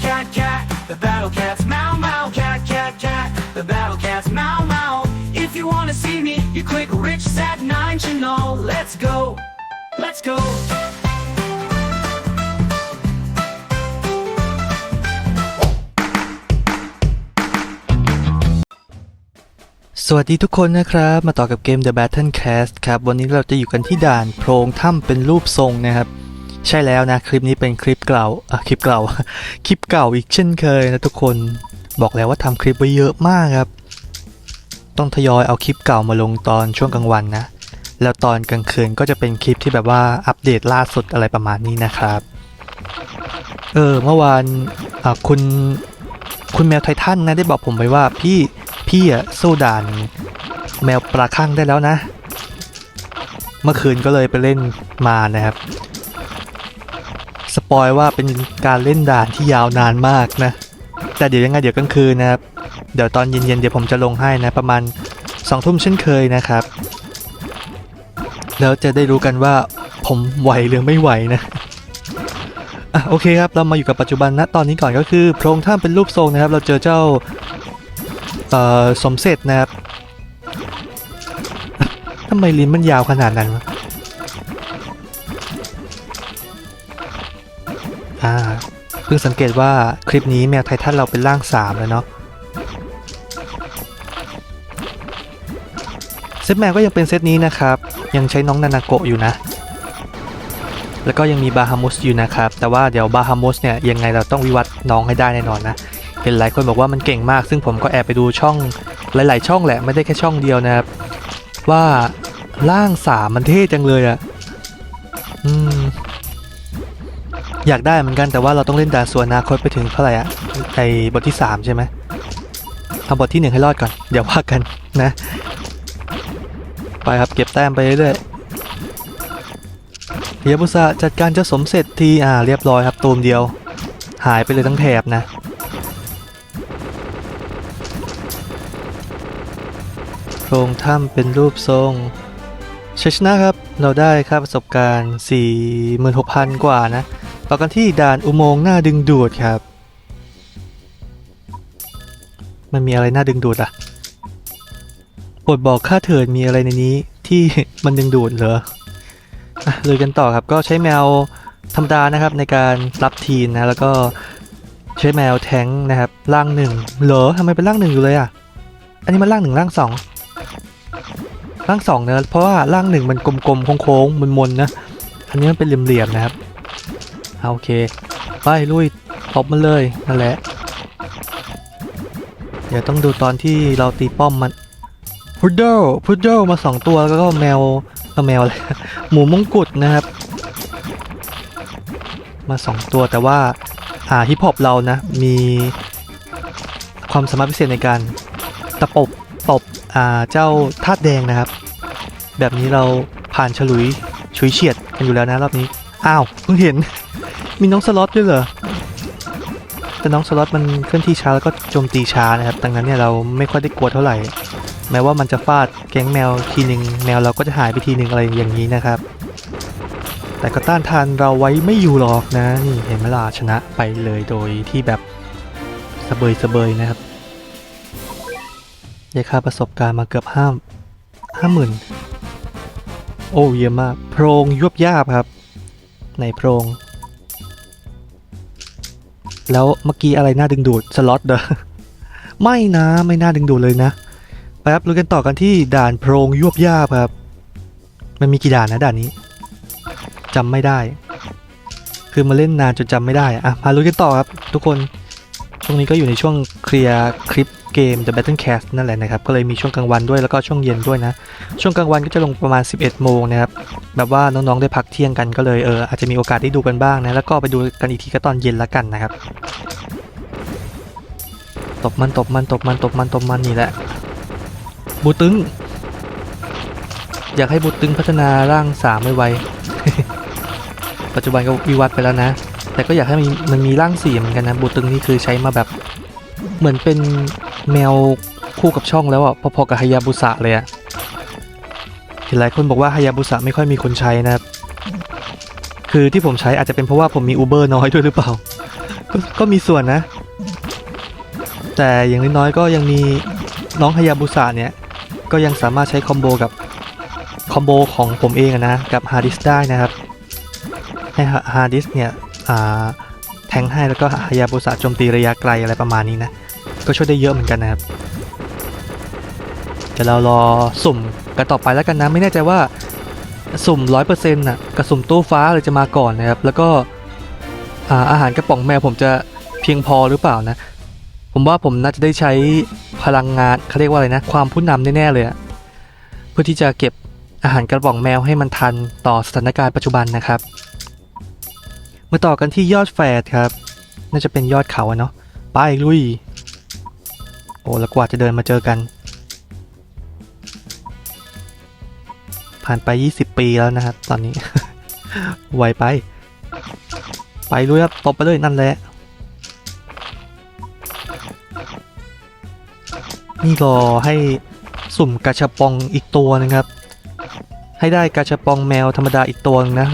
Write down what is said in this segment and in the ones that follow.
cat, cat, cat. The battle cats meow, meow, cat, cat, cat. The battle cats meow, meow. If you wanna see me, you click Rich Sat 9 channel. Let's go. Let's go. สวัสดีทุกคนนะครับ มาต่อกับเกม The Battle Cast ครับ วันนี้เราจะอยู่กันที่ด่านโพรงถ้ำเป็นรูปทรงนะครับ ใช่แล้วนะ คลิปนี้เป็นคลิปเก่าอะคลิปเก่า คลิปเก่าอีกเช่นเคยนะทุกคนบอกแล้วว่าทำคลิปไว้เยอะมากครับ ต้องทยอยเอาคลิปเก่ามาลงตอนช่วงกลางวันนะ แล้วตอนกลางคืนก็จะเป็นคลิปที่แบบว่าอัปเดตล่าสุดอะไรประมาณนี้นะครับ เออเมื่อวานอะคุณคุณแมวไททันนะได้บอกผมไปว่าพี่พี่อะสู้ด่านแมวปลาข้างได้แล้วนะ เมื่อคืนก็เลยไปเล่นมานะครับ สปอยว่าเป็นการเล่นด่านที่ยาวนานมากนะ แต่เดี๋ยวยังไงเดี๋ยวกลางคืนนะครับ เดี๋ยวตอนเย็นๆเดี๋ยวผมจะลงให้นะประมาณสองทุ่มเช่นเคยนะครับ แล้วจะได้รู้กันว่าผมไหวหรือไม่ไหวนะอะโอเคครับเรามาอยู่กับปัจจุบันนะตอนนี้ก่อนก็คือโพรงถ้ำเป็นรูปทรงนะครับ เราเจอเจ้าเอ่อสมเสร็จนะครับทำไมลิ้นมันยาวขนาดนั้นวะ อ่าเพิ่งสังเกตว่าคลิปนี้แมวไททันเราเป็นร่างสามแล้วเนาะเซตแมวก็ยังเป็นเซตนี้นะครับ ยังใช้น้องนานาโกะอยู่นะ แล้วก็ยังมีบาฮามุสอยู่นะครับ แต่ว่าเดี๋ยวบาฮามุสเนี่ยยังไงเราต้องวิวัฒน์น้องให้ได้แน่นอนนะเห็นหลายคนบอกว่ามันเก่งมาก ซึ่งผมก็แอบไปดูช่องหลาย ๆ ช่องแหละไม่ได้แค่ช่องเดียวนะครับ ว่าร่างสามมันเท่จังเลยอะอืม อยากได้เหมือนกันแต่ว่าเราต้องเล่นด่านส่วนอนาคตไปถึงเท่าไหร่อะในบทที่ 3 ใช่ไหมเอาบทที่ 1 ให้รอดก่อนเดี๋ยวว่ากันนะ ไปครับเก็บแต้มไปเรื่อยๆเฮียบุษะจัดการเจ้าสมเสร็จทีอ่าเรียบร้อยครับตูมเดียว หายไปเลยทั้งแถบนะโพรงถ้ำเป็นรูปทรงชัยชนะครับ เราได้ค่าประสบการณ์ 46,000 กว่านะ ต่อกันที่ด่านอุโมงค์หน้าดึงดูดครับ มันมีอะไรน่าดึงดูดอะโปรดบอกข้าเถิดมีอะไรในนี้ที่มันดึงดูดเหรอเลยกันต่อครับก็ใช้แมวธรรมดานะครับในการรับทีนนะแล้วก็ใช้แมวแท้งนะครับร่างหนึ่งเหรอทำไมเป็นร่างหนึ่งอยู่เลยอะ อันนี้มันร่างหนึ่งร่างสองร่างสองเนอะเพราะว่าร่างหนึ่งมันกลมๆโค้งๆมนๆนะอันนี้มันเป็นเหลี่ยมๆนะครับ เอาโอเค ไปลุยตบมันเลยนั่นแหละ เดี๋ยวต้องดูตอนที่เราตีป้อมมันพุดเดิลพุดเดิลมาสองตัวแล้วก็แมวเอ่อแมวหมูมงกุฎนะครับ มาสองตัวแต่ว่าอ่าฮิปฮอปเรานะ มีความสามารถพิเศษในการตะปบตบอ่าเจ้าธาตุแดงนะครับ แบบนี้เราผ่านฉลุยฉุยเฉียดกันอยู่แล้วนะรอบนี้ อ้าวเพิ่งเห็น มีน้องสล็อตด้วยเหรอ แต่น้องสล็อตมันเคลื่อนที่ช้าแล้วก็โจมตีช้านะครับ ดังนั้นเนี่ยเราไม่ค่อยได้กลัวเท่าไหร่ แม้ว่ามันจะฟาดแก๊งแมวทีหนึ่งแมวเราก็จะหายไปทีหนึ่งอะไรอย่างนี้นะครับ แต่ก็ต้านทานเราไว้ไม่อยู่หรอกนะ นี่เห็นไหมล่ะชนะไปเลยโดยที่แบบสะเบยสะเบยนะครับได้ค่าประสบการณ์มาเกือบห้าห้าหมื่นโอ้เยี่ยมมาก โพรงยวบยาบครับ ในโพรง แล้วเมื่อกี้อะไรน่าดึงดูดสล็อตเด้อไม่นะไม่น่าดึงดูดเลยนะไปครับลุยกันต่อกันที่ด่านโพรงยวบยาบครับ มันมีกี่ด่านนะด่านนี้จำไม่ได้ คือมาเล่นนานจนจำไม่ได้อะอะมาลุยกันต่อครับ ทุกคนช่วงนี้ก็อยู่ในช่วงเคลียร์คลิป เกม The Battle Cast นั่นแหละนะครับ ก็เลยมีช่วงกลางวันด้วยแล้วก็ช่วงเย็นด้วยนะ ช่วงกลางวันก็จะลงประมาณ 11 โมงนะครับ แบบว่าน้องๆได้พักเที่ยงกันก็เลยเอออาจจะมีโอกาสได้ดูกันบ้างนะ แล้วก็ไปดูกันอีกทีก็ตอนเย็นละกันนะครับ ตบมันตบมันตบมันตบมันตบมันนี่แหละ บูตึง อยากให้บูตึงพัฒนาร่างสามไวๆปัจจุบันก็วิวัฒน์ไปแล้วนะ แต่ก็อยากให้มันมันมีร่างสี่เหมือนกันนะบูตึงนี่คือใช้มาแบบเหมือนเป็น แมวคู่กับช่องแล้วอะพอๆกับฮายาบุสะเลยอะเห็นหลายคนบอกว่าฮายาบุสะไม่ค่อยมีคนใช้นะครับ คือที่ผมใช้อาจจะเป็นเพราะว่าผมมีอูเบอร์น้อยด้วยหรือเปล่าก็ก็มีส่วนนะ แต่อย่างน้อยๆก็ยังมีน้องฮายาบุสะเนี่ย ก็ยังสามารถใช้คอมโบกับคอมโบของผมเองนะกับฮาร์ดิสได้นะครับให้ฮาร์ดิสเนี่ยแทงให้แล้วก็ฮายาบุสะโจมตีระยะไกลอะไรประมาณนี้นะ ก็ช่วยได้เยอะเหมือนกันนะครับเดี๋ยวเรารอสุ่มกันต่อไปแล้วกันนะไม่แน่ใจว่าสุ่ม100%น่ะกับสุ่มตู้ฟ้าเลยจะมาก่อนนะครับ แล้วก็อาอาหารกระป๋องแมวผมจะเพียงพอหรือเปล่านะ ผมว่าผมน่าจะได้ใช้พลังงานเขาเรียกว่าอะไรนะ ความผู้นำแน่ๆเลยอะเพื่อที่จะเก็บอาหารกระป๋องแมวให้มันทันต่อสถานการณ์ปัจจุบันนะครับมาต่อกันที่ยอดแฝดครับ น่าจะเป็นยอดเขาเนาะไปลุย โอ้แล้วกว่าจะเดินมาเจอกัน ผ่านไป 20 ปีแล้วนะครับ ตอนนี้ ไวไป ไปลุยครับตบไปเลยนั่นแหละ นี่รอให้สุ่มกาชาปองอีกตัวนึงครับ ให้ได้กาชาปองแมวธรรมดาอีกตัวนึงนะ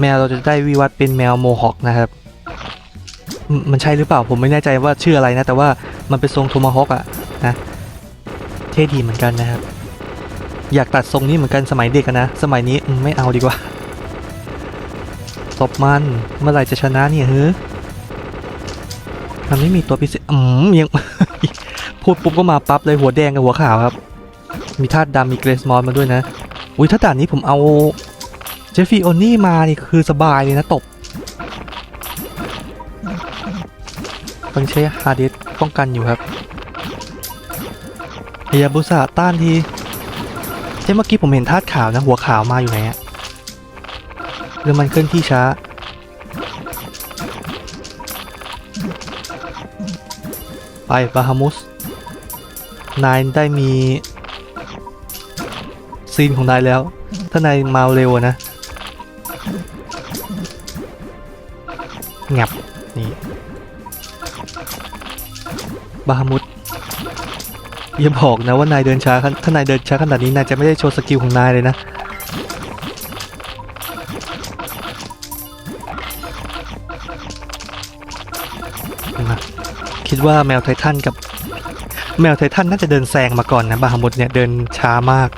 แมวเราจะได้วิวัฒน์เป็นแมวโมฮอคนะครับ มันใช่หรือเปล่าผมไม่แน่ใจว่าชื่ออะไรนะ แต่ว่า มันเป็นทรงโทมาฮอคอะนะเท่ดีเหมือนกันนะครับ อยากตัดทรงนี้เหมือนกันสมัยเด็กนะ สมัยนี้ไม่เอาดีกว่าตบมันเมื่อไหร่จะชนะเนี่ยเฮ้ยมันไม่มีตัวพิเศษอืมยังพูดปุ๊บก็มาปั๊บเลยหัวแดงกับหัวขาวครับ มีธาตุดำมีเกรสมอนมาด้วยนะ อุ้ยถ้าด่านนี้ผมเอา เจฟฟี่โอนี่มานี่คือสบายเลยนะตบ ต้องใช้ฮาร์ดดิสป้องกันอยู่ครับเฮียบุษะต้านทีเจ้เมื่อกี้ผมเห็นธาตุขาวนะ หัวขาวมาอยู่ไหนอะหรือมันเคลื่อนที่ช้า ไปบาฮามุส นายได้มี ซีนของนายแล้ว ถ้านายมาเร็วนะ งับ นี่ บาฮามุดอย่าบอกนะว่านายเดินช้าถ้านายเดินช้าขนาดนี้นายจะไม่ได้โชว์สกิลของนายเลยนะนะคิดว่าแมวไททันกับ แมวไททันน่าจะเดินแซงมาก่อนนะบาฮามุดเนี่ยเดินช้ามาก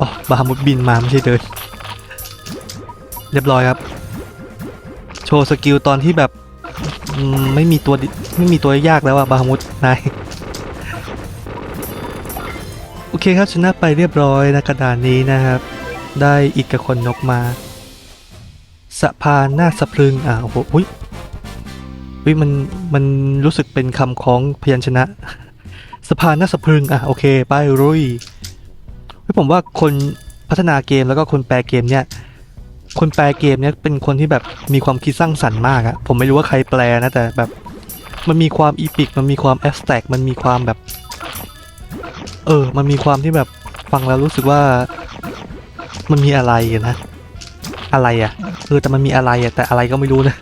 อ๋อบาฮามุดบินมาไม่ใช่เดิน เรียบร้อยครับ โชว์สกิลตอนที่แบบ อืมไม่มีตัวไม่มีตัวยากแล้วอะบาฮามุดนายโอเคครับชนะไปเรียบร้อยนะกระดานนี้นะครับ ได้อิดกับคนนกมาสะพานหน้าสะพรึงอะโอ้โหอุ๊ยวิมันมันรู้สึกเป็นคำของพยัญชนะสะพานหน้าสะพรึงอะโอเคไปรุย่ยผมว่าคนพัฒนาเกมแล้วก็คนแปลเกมเนี่ย คนแปลเกมเนี่ยเป็นคนที่แบบมีความคิดสร้างสรรค์มากอะผมไม่รู้ว่าใครแปลนะแต่แบบ มันมีความอีพิกมันมีความแอสแต็กมันมีความแบบ เออ มันมีความที่แบบฟังแล้วรู้สึกว่า มันมีอะไรนะ อะไรอะเออแต่มันมีอะไรอะแต่อะไรก็ไม่รู้นะ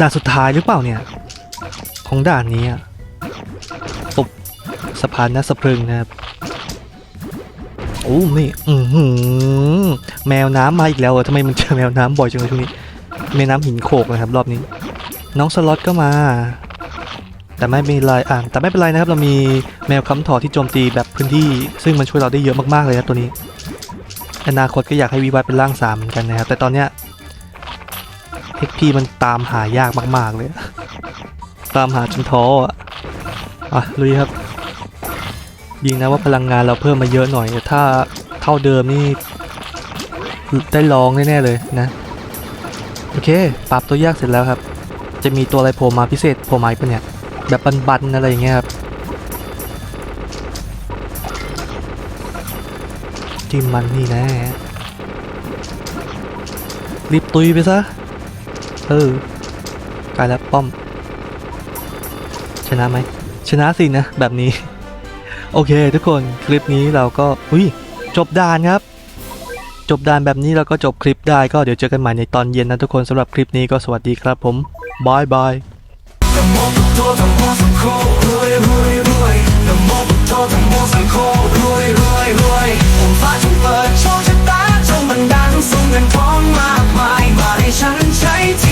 ด่านสุดท้ายหรือเปล่าเนี่ย ของด่านนี้อะตบสะพานน้าสะพรึงนะครับ โอ้นี่อือหือแมวน้ำมาอีกแล้วเหรอทำไมมันเจอแมวน้ำบ่อยจังเลยช่วงนี้แม่น้ำหินโขกนะครับ รอบนี้ น้องสล็อตก็มา แต่ไม่เป็นไรอ่าแต่ไม่เป็นไรนะครับ เรามีแมวค้ำถอที่โจมตีแบบพื้นที่ ซึ่งมันช่วยเราได้เยอะมากๆเลยนะตัวนี้ อนาคตก็อยากให้วิวัฒน์เป็นร่างสามเหมือนกันนะครับ แต่ตอนเนี้ย XP มันตามหายากมาก ๆเลย ตามหาจนท้ออะอะลุยครับ ยิงนะว่าพลังงานเราเพิ่มมาเยอะหน่อย ถ้าเท่าเดิมนี่ได้ลองแน่ๆเลยนะ โอเค ปรับตัวยากเสร็จแล้วครับ จะมีตัวอะไรโผล่มาพิเศษโผล่มาอีกปะเนี่ย แบบบันๆอะไรอย่างเงี้ยครับจิ้มมันนี่แนะรีบตุยไปซะ เออกลายแล้วป้อม ชนะไหม ชนะสินะ แบบนี้ โอเค ทุกคนคลิปนี้เราก็อุ้ยจบด่านครับ จบด่านแบบนี้เราก็จบคลิปได้ก็เดี๋ยวเจอกันใหม่ในตอนเย็นนะทุกคนสำหรับคลิปนี้ก็สวัสดีครับผมบายบายนะโมฟ้าจงเปิดโชคชะตาจงบันดาลส่งเงินทองมากมายมาให้ฉันใช้ที